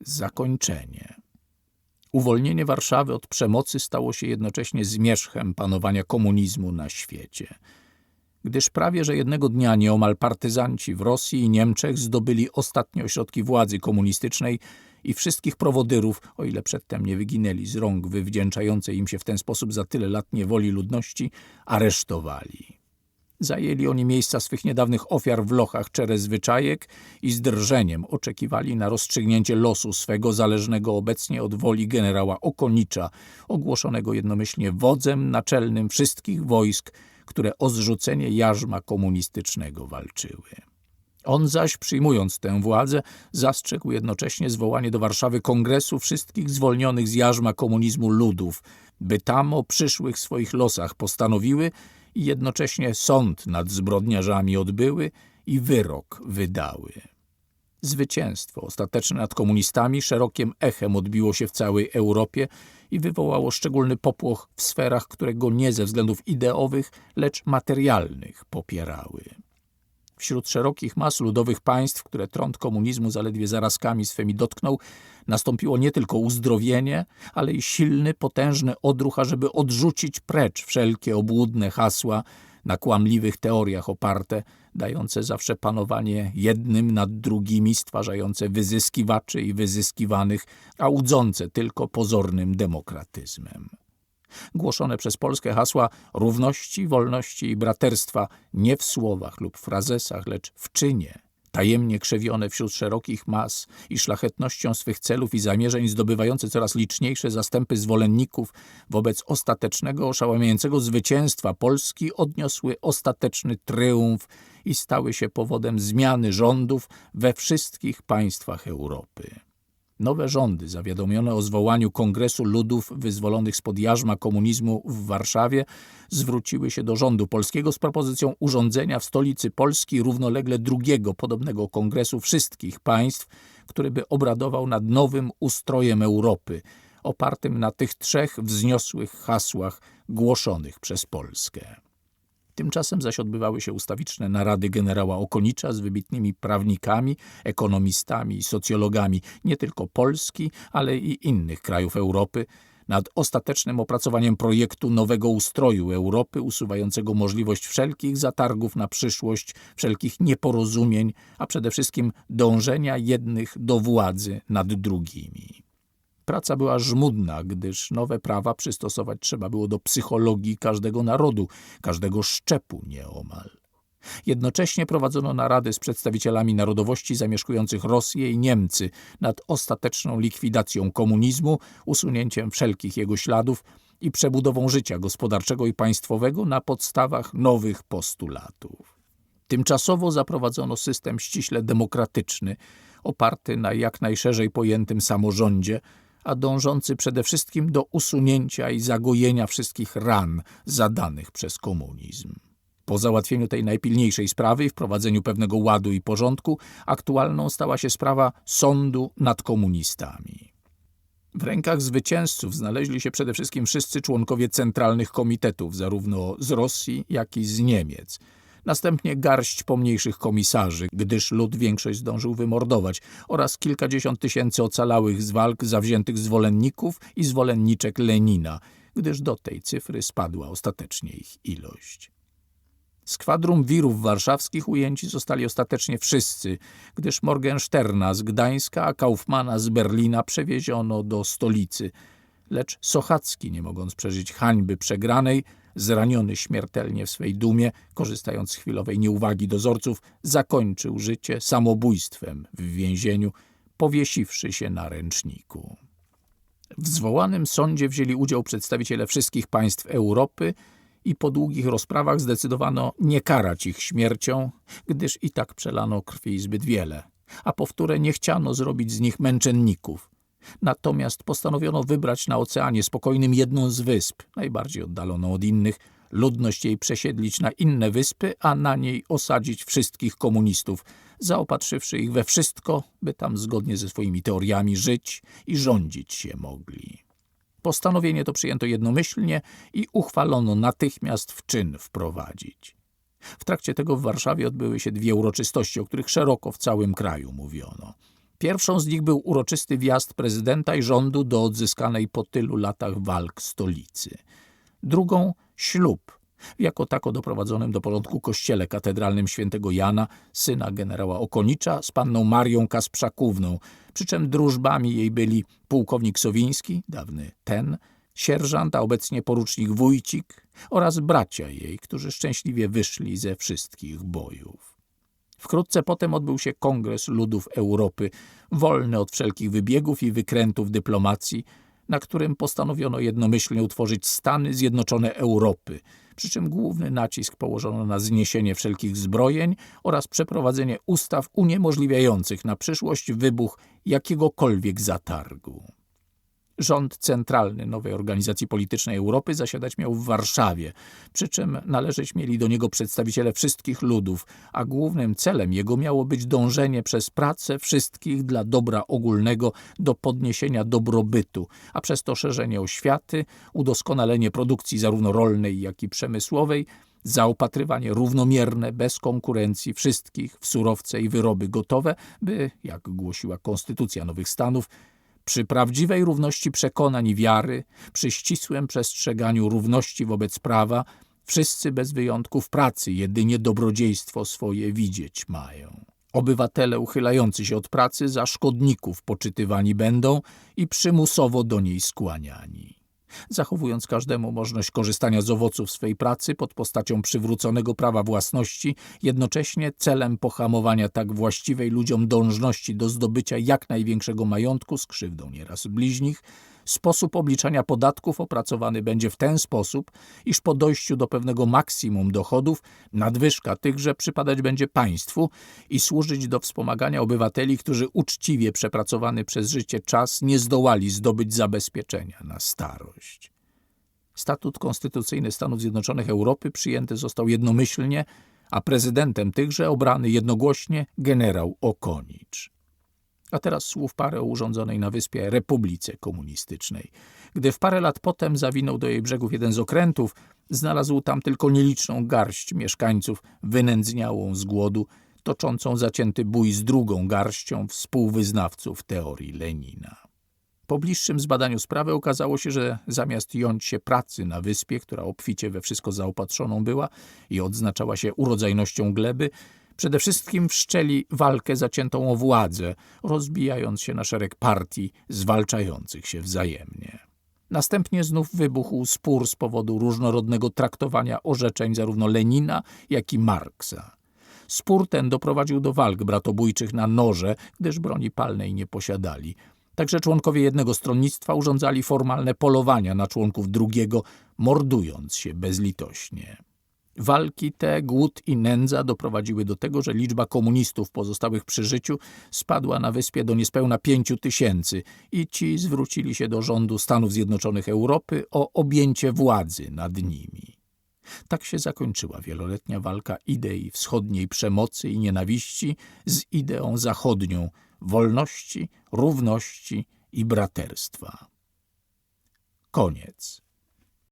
Zakończenie. Uwolnienie Warszawy od przemocy stało się jednocześnie zmierzchem panowania komunizmu na świecie. Gdyż prawie że jednego dnia nieomal partyzanci w Rosji i Niemczech zdobyli ostatnie ośrodki władzy komunistycznej i wszystkich prowodyrów, o ile przedtem nie wyginęli z rąk wywdzięczającej im się w ten sposób za tyle lat niewoli ludności, aresztowali. Zajęli oni miejsca swych niedawnych ofiar w lochach czerezwyczajek i z drżeniem oczekiwali na rozstrzygnięcie losu swego zależnego obecnie od woli generała Okonicza, ogłoszonego jednomyślnie wodzem naczelnym wszystkich wojsk, które o zrzucenie jarzma komunistycznego walczyły. On zaś, przyjmując tę władzę, zastrzegł jednocześnie zwołanie do Warszawy kongresu wszystkich zwolnionych z jarzma komunizmu ludów, by tam o przyszłych swoich losach postanowiły i jednocześnie sąd nad zbrodniarzami odbyły i wyrok wydały. Zwycięstwo ostateczne nad komunistami szerokim echem odbiło się w całej Europie i wywołało szczególny popłoch w sferach, które go nie ze względów ideowych, lecz materialnych popierały. Wśród szerokich mas ludowych państw, które trąd komunizmu zaledwie zarazkami swymi dotknął, nastąpiło nie tylko uzdrowienie, ale i silny, potężny odruch, ażeby odrzucić precz wszelkie obłudne hasła na kłamliwych teoriach oparte, dające zawsze panowanie jednym nad drugimi, stwarzające wyzyskiwaczy i wyzyskiwanych, a łudzące tylko pozornym demokratyzmem głoszone przez Polskę hasła równości, wolności i braterstwa nie w słowach lub frazesach, lecz w czynie, tajemnie krzewione wśród szerokich mas i szlachetnością swych celów i zamierzeń zdobywające coraz liczniejsze zastępy zwolenników wobec ostatecznego, oszałamiającego zwycięstwa Polski odniosły ostateczny tryumf i stały się powodem zmiany rządów we wszystkich państwach Europy. Nowe rządy, zawiadomione o zwołaniu Kongresu Ludów wyzwolonych spod jarzma komunizmu w Warszawie, zwróciły się do rządu polskiego z propozycją urządzenia w stolicy Polski równolegle drugiego podobnego kongresu wszystkich państw, który by obradował nad nowym ustrojem Europy, opartym na tych trzech wzniosłych hasłach głoszonych przez Polskę. Tymczasem zaś odbywały się ustawiczne narady generała Okonicza z wybitnymi prawnikami, ekonomistami i socjologami nie tylko Polski, ale i innych krajów Europy nad ostatecznym opracowaniem projektu nowego ustroju Europy, usuwającego możliwość wszelkich zatargów na przyszłość, wszelkich nieporozumień, a przede wszystkim dążenia jednych do władzy nad drugimi. Praca była żmudna, gdyż nowe prawa przystosować trzeba było do psychologii każdego narodu, każdego szczepu nieomal. Jednocześnie prowadzono narady z przedstawicielami narodowości zamieszkujących Rosję i Niemcy nad ostateczną likwidacją komunizmu, usunięciem wszelkich jego śladów i przebudową życia gospodarczego i państwowego na podstawach nowych postulatów. Tymczasowo zaprowadzono system ściśle demokratyczny, oparty na jak najszerzej pojętym samorządzie, a dążący przede wszystkim do usunięcia i zagojenia wszystkich ran zadanych przez komunizm. Po załatwieniu tej najpilniejszej sprawy i wprowadzeniu pewnego ładu i porządku, aktualną stała się sprawa sądu nad komunistami. W rękach zwycięzców znaleźli się przede wszystkim wszyscy członkowie centralnych komitetów, zarówno z Rosji, jak i z Niemiec – następnie garść pomniejszych komisarzy, gdyż lud większość zdążył wymordować, oraz kilkadziesiąt tysięcy ocalałych z walk zawziętych zwolenników i zwolenniczek Lenina, gdyż do tej cyfry spadła ostatecznie ich ilość. Z kwadrum wirów warszawskich ujęci zostali ostatecznie wszyscy, gdyż Morgensterna z Gdańska, a Kaufmana z Berlina przewieziono do stolicy. Lecz Sochacki, nie mogąc przeżyć hańby przegranej, zraniony śmiertelnie w swej dumie, korzystając z chwilowej nieuwagi dozorców, zakończył życie samobójstwem w więzieniu, powiesiwszy się na ręczniku. W zwołanym sądzie wzięli udział przedstawiciele wszystkich państw Europy i po długich rozprawach zdecydowano nie karać ich śmiercią, gdyż i tak przelano krwi zbyt wiele, a powtórę nie chciano zrobić z nich męczenników – Natomiast postanowiono wybrać na Oceanie Spokojnym jedną z wysp, najbardziej oddaloną od innych, ludność jej przesiedlić na inne wyspy, a na niej osadzić wszystkich komunistów, zaopatrzywszy ich we wszystko, by tam zgodnie ze swoimi teoriami żyć i rządzić się mogli. Postanowienie to przyjęto jednomyślnie i uchwalono natychmiast w czyn wprowadzić. W trakcie tego w Warszawie odbyły się dwie uroczystości, o których szeroko w całym kraju mówiono – Pierwszą z nich był uroczysty wjazd prezydenta i rządu do odzyskanej po tylu latach walk stolicy. Drugą ślub jako tako doprowadzonym do porządku kościele katedralnym świętego Jana, syna generała Okonicza z panną Marią Kasprzakówną, przy czym drużbami jej byli pułkownik Sowiński, dawny ten, sierżant, a obecnie porucznik Wójcik oraz bracia jej, którzy szczęśliwie wyszli ze wszystkich bojów. Wkrótce potem odbył się Kongres Ludów Europy, wolny od wszelkich wybiegów i wykrętów dyplomacji, na którym postanowiono jednomyślnie utworzyć Stany Zjednoczone Europy, przy czym główny nacisk położono na zniesienie wszelkich zbrojeń oraz przeprowadzenie ustaw uniemożliwiających na przyszłość wybuch jakiegokolwiek zatargu. Rząd centralny nowej organizacji politycznej Europy zasiadać miał w Warszawie, przy czym należeć mieli do niego przedstawiciele wszystkich ludów, a głównym celem jego miało być dążenie przez pracę wszystkich dla dobra ogólnego do podniesienia dobrobytu, a przez to szerzenie oświaty, udoskonalenie produkcji zarówno rolnej, jak i przemysłowej, zaopatrywanie równomierne, bez konkurencji wszystkich w surowce i wyroby gotowe, by, jak głosiła Konstytucja Nowych Stanów, przy prawdziwej równości przekonań i wiary, przy ścisłym przestrzeganiu równości wobec prawa, wszyscy bez wyjątków pracy jedynie dobrodziejstwo swoje widzieć mają. Obywatele uchylający się od pracy za szkodników poczytywani będą i przymusowo do niej skłaniani zachowując każdemu możliwość korzystania z owoców swej pracy pod postacią przywróconego prawa własności, jednocześnie celem pohamowania tak właściwej ludziom dążności do zdobycia jak największego majątku z krzywdą nieraz bliźnich, Sposób obliczania podatków opracowany będzie w ten sposób, iż po dojściu do pewnego maksimum dochodów nadwyżka tychże przypadać będzie państwu i służyć do wspomagania obywateli, którzy uczciwie przepracowany przez życie czas nie zdołali zdobyć zabezpieczenia na starość. Statut konstytucyjny Stanów Zjednoczonych Europy przyjęty został jednomyślnie, a prezydentem tychże obrany jednogłośnie generał Okonicz. A teraz słów parę o urządzonej na wyspie Republice Komunistycznej. Gdy w parę lat potem zawinął do jej brzegów jeden z okrętów, znalazł tam tylko nieliczną garść mieszkańców wynędzniałą z głodu, toczącą zacięty bój z drugą garścią współwyznawców teorii Lenina. Po bliższym zbadaniu sprawy okazało się, że zamiast jąć się pracy na wyspie, która obficie we wszystko zaopatrzoną była i odznaczała się urodzajnością gleby, Przede wszystkim wszczeli walkę zaciętą o władzę, rozbijając się na szereg partii zwalczających się wzajemnie. Następnie znów wybuchł spór z powodu różnorodnego traktowania orzeczeń zarówno Lenina, jak i Marksa. Spór ten doprowadził do walk bratobójczych na noże, gdyż broni palnej nie posiadali. Także członkowie jednego stronnictwa urządzali formalne polowania na członków drugiego, mordując się bezlitośnie. Walki te, głód i nędza doprowadziły do tego, że liczba komunistów pozostałych przy życiu spadła na wyspie do niespełna pięciu tysięcy i ci zwrócili się do rządu Stanów Zjednoczonych Europy o objęcie władzy nad nimi. Tak się zakończyła wieloletnia walka idei wschodniej przemocy i nienawiści z ideą zachodnią wolności, równości i braterstwa. Koniec.